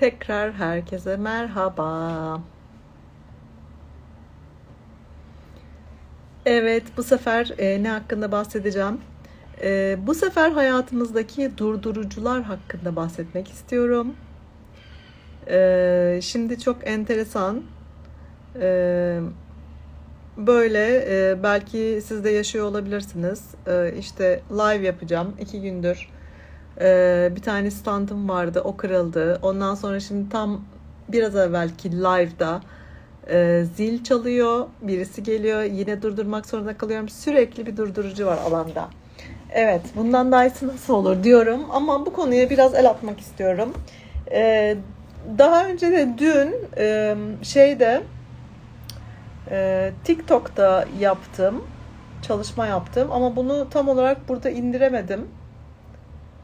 Tekrar herkese merhaba. Evet, bu sefer e, ne hakkında bahsedeceğim? E, bu sefer hayatımızdaki durdurucular hakkında bahsetmek istiyorum. E, şimdi çok enteresan. E, böyle e, belki siz de yaşıyor olabilirsiniz. E, işte live yapacağım iki gündür. E, bir tane standım vardı, o kırıldı. Ondan sonra şimdi tam biraz evvelki live'da e, zil çalıyor, birisi geliyor, yine durdurmak zorunda kalıyorum. Sürekli bir durdurucu var alanda. Evet, bundan daha iyisi nasıl olur diyorum ama bu konuya biraz el atmak istiyorum. E, daha önce de dün e, şeyde e, TikTok'ta yaptım, çalışma yaptım ama bunu tam olarak burada indiremedim.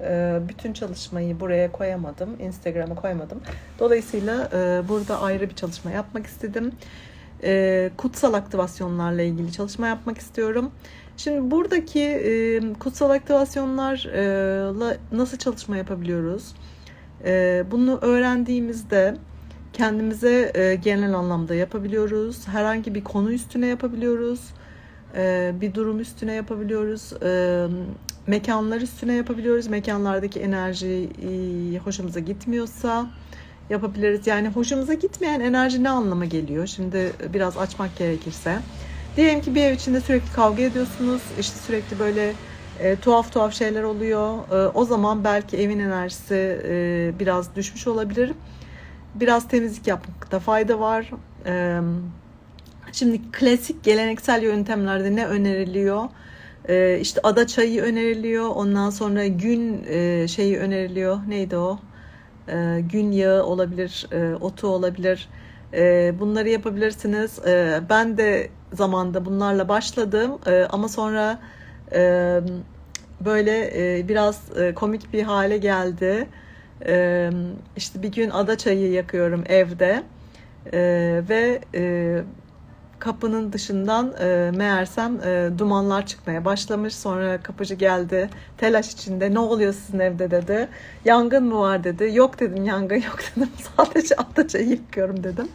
E, bütün çalışmayı buraya koyamadım, Instagram'a koymadım. Dolayısıyla e, burada ayrı bir çalışma yapmak istedim. E, kutsal aktivasyonlarla ilgili çalışma yapmak istiyorum. Şimdi buradaki e, kutsal aktivasyonlarla nasıl çalışma yapabiliyoruz? E, bunu öğrendiğimizde kendimize e, genel anlamda yapabiliyoruz. Herhangi bir konu üstüne yapabiliyoruz. Bir durum üstüne yapabiliyoruz. Mekanlar üstüne yapabiliyoruz. Mekanlardaki enerji e, hoşumuza gitmiyorsa yapabiliriz. Yani hoşumuza gitmeyen enerji ne anlama geliyor? Şimdi biraz açmak gerekirse. Diyelim ki bir ev içinde sürekli kavga ediyorsunuz. İşte sürekli böyle e, tuhaf tuhaf şeyler oluyor. E, o zaman belki evin enerjisi e, biraz düşmüş olabilir. Biraz temizlik yapmakta fayda var. E, şimdi klasik geleneksel yöntemlerde ne öneriliyor? E, işte ada çayı öneriliyor. Ondan sonra gün e, şeyi öneriliyor. Neydi o? E, gün yağı olabilir, e, otu olabilir. E, bunları yapabilirsiniz. E, ben de zamanda bunlarla başladım e, ama sonra e, böyle e, biraz e, komik bir hale geldi. E, işte bir gün ada çayı yakıyorum evde e, ve e, kapının dışından e, meğersem e, dumanlar çıkmaya başlamış. Sonra kapıcı geldi telaş içinde ne oluyor sizin evde dedi. Yangın mı var dedi. Yok dedim yangın yok dedim. Sadece atacayı yıkıyorum dedim.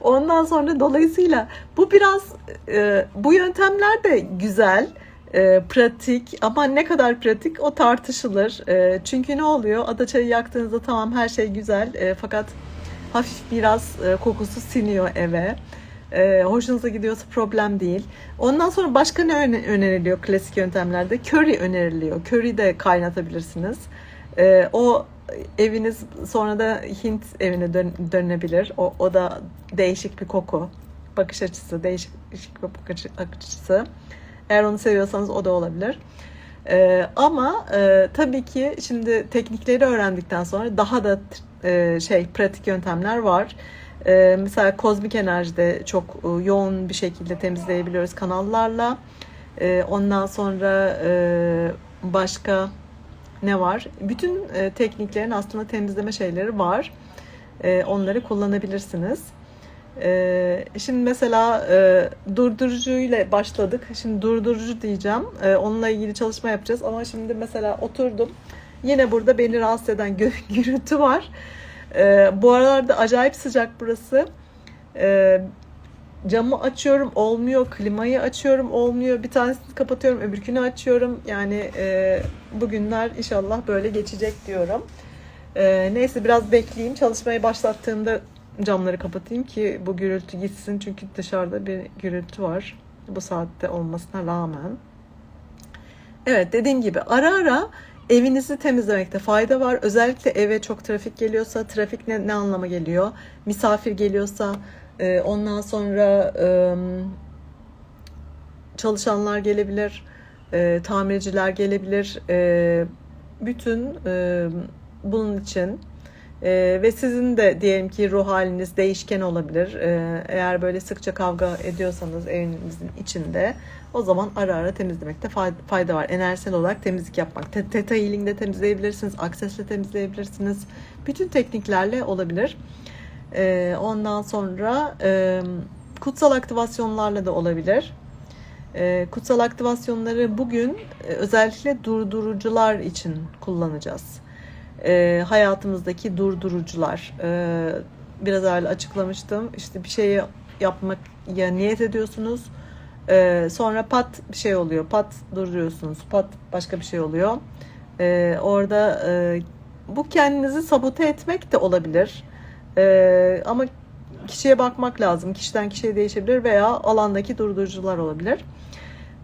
Ondan sonra dolayısıyla bu biraz e, bu yöntemler de güzel. E, pratik ama ne kadar pratik o tartışılır. E, çünkü ne oluyor? Adaçayı yaktığınızda tamam her şey güzel e, fakat hafif biraz e, kokusu siniyor eve. E, hoşunuza gidiyorsa problem değil. Ondan sonra başka ne öneriliyor klasik yöntemlerde? Curry öneriliyor. Curry de kaynatabilirsiniz. E, o eviniz sonra da Hint evine dön, dönebilir. O, o da değişik bir koku. Bakış açısı, değişik, bir bakış açısı. Eğer onu seviyorsanız o da olabilir. Ee, ama e, tabii ki şimdi teknikleri öğrendikten sonra daha da e, şey pratik yöntemler var. E, mesela kozmik enerjide çok e, yoğun bir şekilde temizleyebiliyoruz kanallarla. E, ondan sonra e, başka ne var? Bütün e, tekniklerin aslında temizleme şeyleri var. E, onları kullanabilirsiniz. E, şimdi mesela e, durdurucuyla başladık. Şimdi durdurucu diyeceğim. E, onunla ilgili çalışma yapacağız. Ama şimdi mesela oturdum. Yine burada beni rahatsız eden gürültü var. E, bu aralarda acayip sıcak burası. E, camı açıyorum olmuyor, klimayı açıyorum olmuyor, bir tanesini kapatıyorum öbürkünü açıyorum. Yani e, bugünler inşallah böyle geçecek diyorum. E, neyse biraz bekleyeyim çalışmayı başlattığımda camları kapatayım ki bu gürültü gitsin çünkü dışarıda bir gürültü var bu saatte olmasına rağmen. Evet dediğim gibi ara ara evinizi temizlemekte fayda var. Özellikle eve çok trafik geliyorsa trafik ne, ne anlama geliyor? Misafir geliyorsa e, ondan sonra e, çalışanlar gelebilir, e, tamirciler gelebilir. E, bütün e, bunun için e, ve sizin de diyelim ki ruh haliniz değişken olabilir. E, eğer böyle sıkça kavga ediyorsanız evinizin içinde o zaman ara ara temizlemekte fayda var. Enerjisel olarak temizlik yapmak. Theta Healing'de temizleyebilirsiniz, Access'le temizleyebilirsiniz. Bütün tekniklerle olabilir. E, ondan sonra e, kutsal aktivasyonlarla da olabilir. E, kutsal aktivasyonları bugün e, özellikle durdurucular için kullanacağız. E, hayatımızdaki durdurucular. E, biraz evvel açıklamıştım. İşte bir şeyi yapmak ya niyet ediyorsunuz. E, sonra pat bir şey oluyor. Pat durduruyorsunuz. Pat başka bir şey oluyor. E, orada e, bu kendinizi sabote etmek de olabilir. E, ama kişiye bakmak lazım. Kişiden kişiye değişebilir veya alandaki durdurucular olabilir.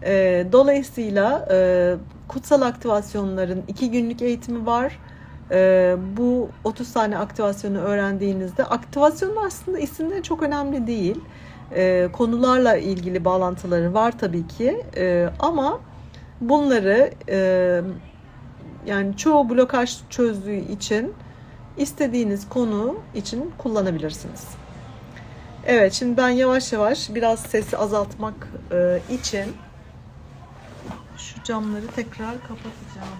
E, dolayısıyla e, kutsal aktivasyonların iki günlük eğitimi var. E, bu 30 tane aktivasyonu öğrendiğinizde aktivasyon aslında isimleri çok önemli değil. E, konularla ilgili bağlantıları var tabii ki e, ama bunları e, yani çoğu blokaj çözdüğü için istediğiniz konu için kullanabilirsiniz. Evet şimdi ben yavaş yavaş biraz sesi azaltmak e, için şu camları tekrar kapatacağım.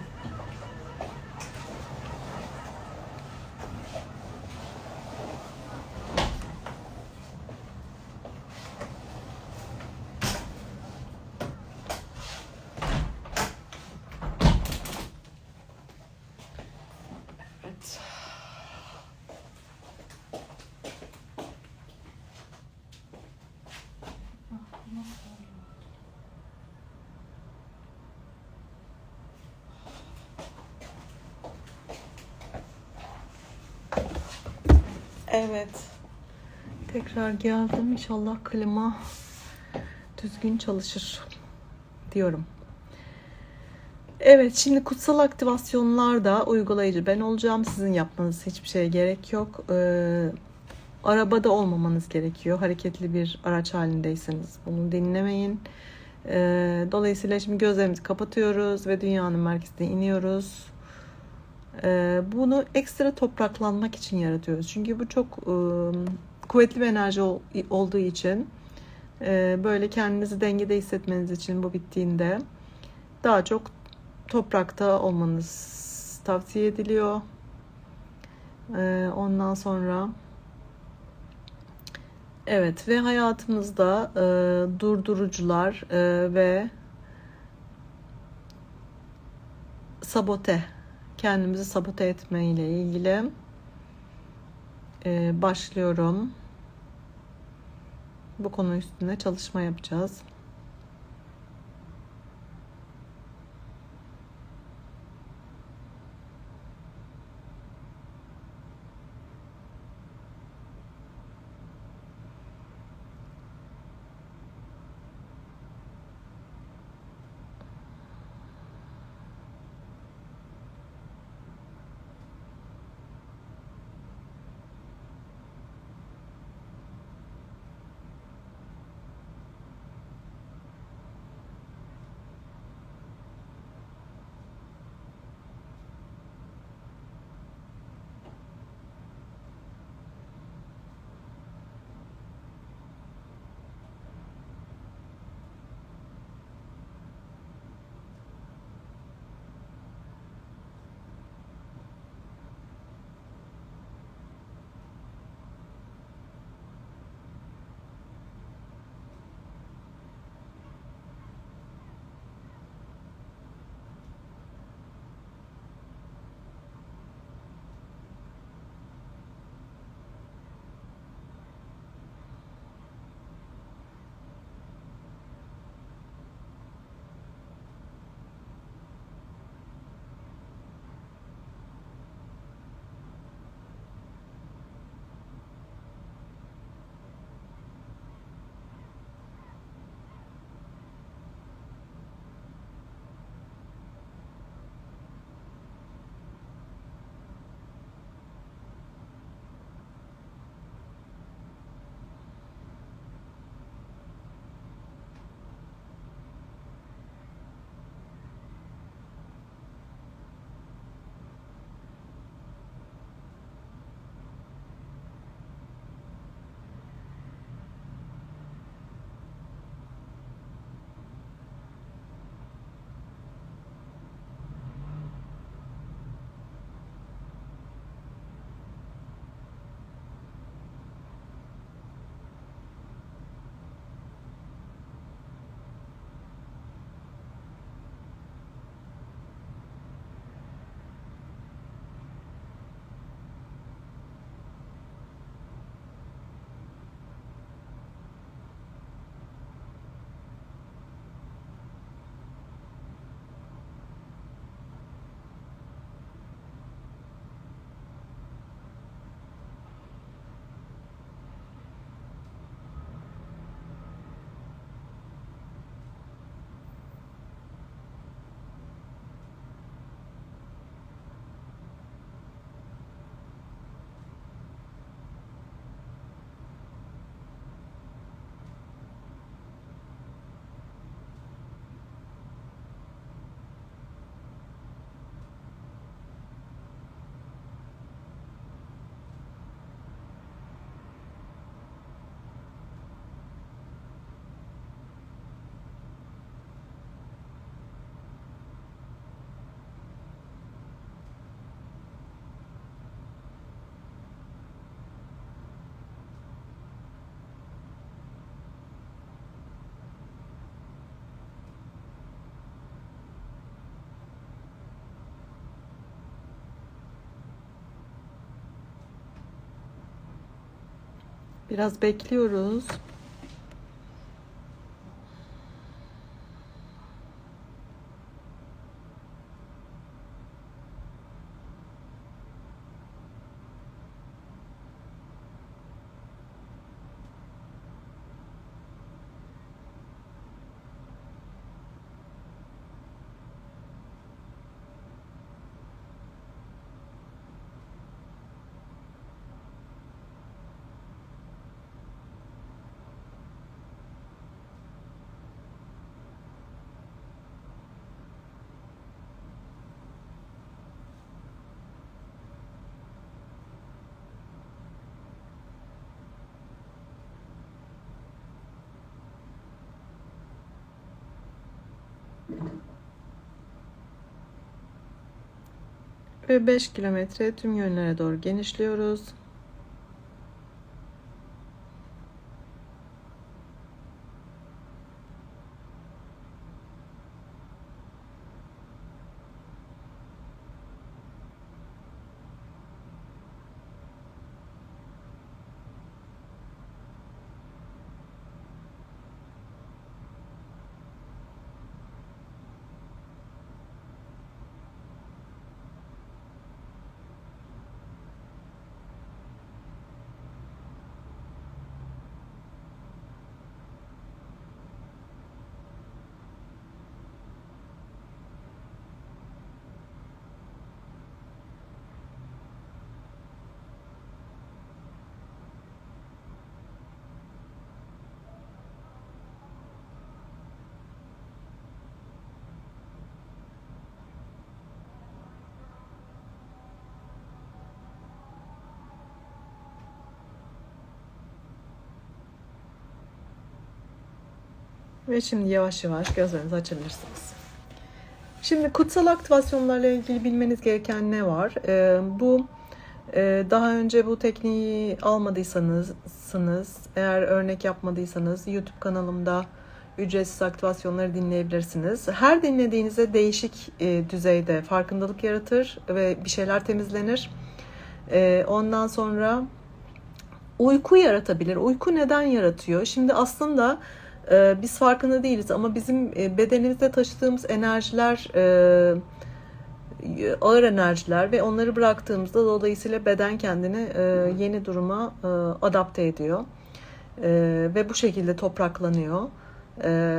Evet. Tekrar geldim. İnşallah klima düzgün çalışır diyorum. Evet, şimdi kutsal aktivasyonlarda uygulayıcı ben olacağım. Sizin yapmanız hiçbir şeye gerek yok. Ee, arabada olmamanız gerekiyor. Hareketli bir araç halindeyseniz bunu dinlemeyin. Ee, dolayısıyla şimdi gözlerimizi kapatıyoruz ve dünyanın merkezine iniyoruz. Ee, bunu ekstra topraklanmak için yaratıyoruz. Çünkü bu çok e, kuvvetli bir enerji ol, olduğu için e, böyle kendinizi dengede hissetmeniz için bu bittiğinde daha çok toprakta olmanız tavsiye ediliyor. Ee, ondan sonra evet ve hayatımızda e, durdurucular e, ve sabote kendimizi sabote etme ile ilgili başlıyorum. Bu konu üstünde çalışma yapacağız. Biraz bekliyoruz. Ve 5 kilometre tüm yönlere doğru genişliyoruz. Ve şimdi yavaş yavaş gözlerinizi açabilirsiniz. Şimdi kutsal aktivasyonlarla ilgili bilmeniz gereken ne var? Ee, bu e, daha önce bu tekniği almadıysanız, eğer örnek yapmadıysanız YouTube kanalımda ücretsiz aktivasyonları dinleyebilirsiniz. Her dinlediğinizde değişik e, düzeyde farkındalık yaratır ve bir şeyler temizlenir. E, ondan sonra uyku yaratabilir. Uyku neden yaratıyor? Şimdi aslında biz farkında değiliz ama bizim e, bedenimizde taşıdığımız enerjiler e, ağır enerjiler ve onları bıraktığımızda dolayısıyla beden kendini e, yeni duruma adapte ediyor ve bu şekilde topraklanıyor.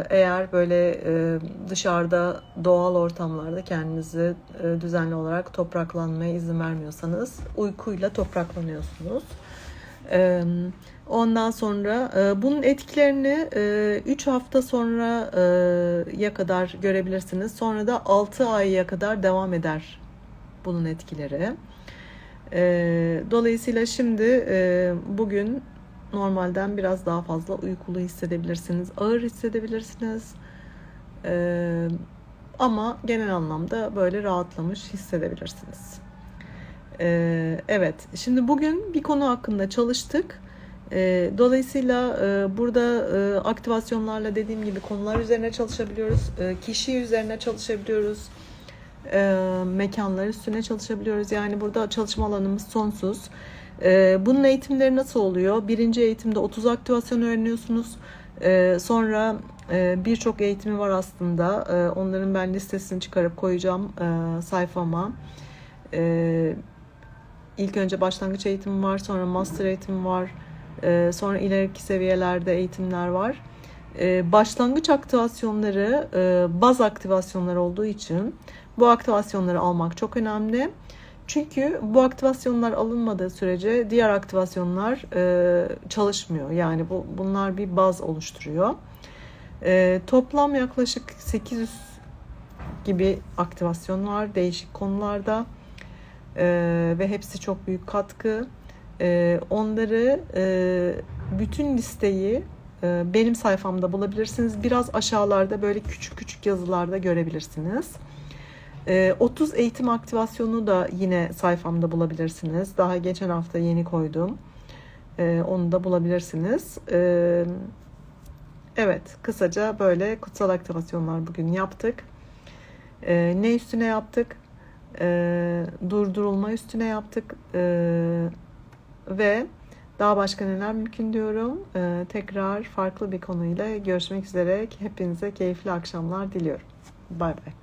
Eğer böyle dışarıda doğal ortamlarda kendinizi düzenli olarak topraklanmaya izin vermiyorsanız uykuyla topraklanıyorsunuz. Ondan sonra bunun etkilerini 3 e, hafta sonra e, ya kadar görebilirsiniz. Sonra da 6 aya kadar devam eder bunun etkileri. Dolayısıyla şimdi bugün normalden biraz daha fazla uykulu hissedebilirsiniz. Ağır hissedebilirsiniz. Ama genel anlamda böyle rahatlamış hissedebilirsiniz. Evet, şimdi bugün bir konu hakkında çalıştık. E, dolayısıyla e, burada e, aktivasyonlarla dediğim gibi konular üzerine çalışabiliyoruz. E, kişi üzerine çalışabiliyoruz. E, mekanlar üstüne çalışabiliyoruz. Yani burada çalışma alanımız sonsuz. Bunun eğitimleri nasıl oluyor? Birinci eğitimde 30 aktivasyon öğreniyorsunuz. Sonra birçok eğitimi var aslında. Onların ben listesini çıkarıp koyacağım sayfama. E, ilk önce başlangıç eğitimi var, sonra master eğitimi var ee, sonra ileriki seviyelerde eğitimler var. Ee, başlangıç aktivasyonları e, baz aktivasyonlar olduğu için bu aktivasyonları almak çok önemli. Çünkü bu aktivasyonlar alınmadığı sürece diğer aktivasyonlar e, çalışmıyor. Yani bu bunlar bir baz oluşturuyor. E, toplam yaklaşık 800 gibi aktivasyon var değişik konularda ve hepsi çok büyük katkı. Ee, onları e, bütün listeyi e, benim sayfamda bulabilirsiniz. Biraz aşağılarda böyle küçük küçük yazılarda görebilirsiniz. 30 ee, eğitim aktivasyonu da yine sayfamda bulabilirsiniz. Daha geçen hafta yeni koydum. Onu da bulabilirsiniz. Evet, kısaca böyle kutsal aktivasyonlar bugün yaptık. Ne üstüne yaptık? Durdurulma üstüne yaptık ve Daha başka neler mümkün diyorum. Ee, tekrar farklı bir konuyla görüşmek üzere. Hepinize keyifli akşamlar diliyorum. Bay bay.